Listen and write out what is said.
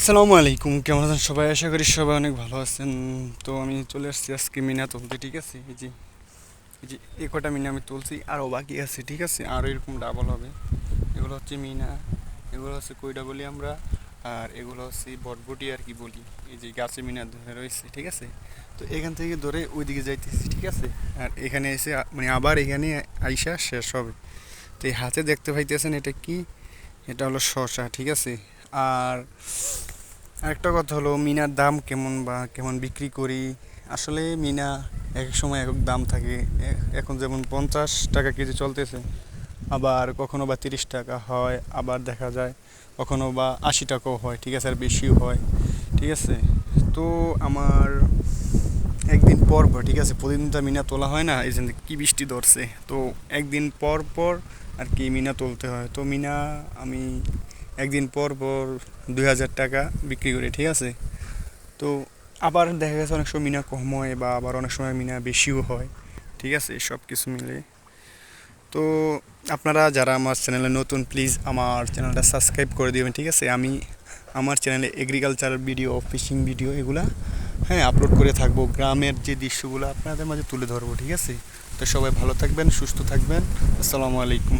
আসসালামু আলাইকুম, কেমন আছেন সবাই? আশা করি সবাই অনেক ভালো আছেন। তো আমি চলে আসছি আজকে মিনা তুলতে, ঠিক আছে? এই যে এই যে, এই কটা মিনা আমি তুলছি, আরও বাকি আছে, ঠিক আছে? আরও এরকম ডাবল হবে। এগুলো হচ্ছে মিনা, এগুলো হচ্ছে কইটা বলি আমরা, আর এগুলো হচ্ছে বটবটি আর কি বলি। এই যে গাছে মিনা ধরে রয়েছে, ঠিক আছে? তো এখান থেকে ধরে ওইদিকে যাইতেছি, ঠিক আছে? আর এখানে এসে মানে আবার এখানে আইসা শেষ হবে। তো এই হাতে দেখতে পাইতেছেন এটা কি? এটা হলো শশা ঠিক আছে? আর আরেকটা কথা হলো, মিনার দাম কেমন বা কেমন বিক্রি করি? আসলে মিনা এক এক সময় এক এক দাম থাকে। এখন যেমন পঞ্চাশ টাকা কেজি চলতেছে, আবার কখনো বা তিরিশ টাকা হয়, আবার দেখা যায় কখনো বা আশি টাকাও হয়, ঠিক আছে, আর বেশিও হয়, ঠিক আছে? তো আমার একদিন পর পর, ঠিক আছে, প্রতিদিন তো মিনা তোলা হয় না, এই জন্য কী বৃষ্টি ধরছে, তো একদিন পর পর আর কি মিনা তুলতে হয়। তো মিনা, আমি একদিন পর পর দুই হাজার টাকা বিক্রি করে, ঠিক আছে? তো আবার দেখা গেছে অনেক সময় মিনা কম হয় বা আবার অনেক সময় মিনা বেশিও হয়, ঠিক আছে? সব কিছু মিলে। তো আপনারা যারা আমার চ্যানেলে নতুন প্লিজ আমার চ্যানেলটা সাবস্ক্রাইব করে দেবেন, ঠিক আছে? আমি আমার চ্যানেলে এগ্রিকালচার ভিডিও ফিশিং ভিডিও এগুলা হ্যাঁ আপলোড করে থাকব। গ্রামের যে দৃশ্যগুলো আপনাদের মাঝে তুলে ধরবো, ঠিক আছে? তো সবাই ভালো থাকবেন, সুস্থ থাকবেন। আসসালামু আলাইকুম।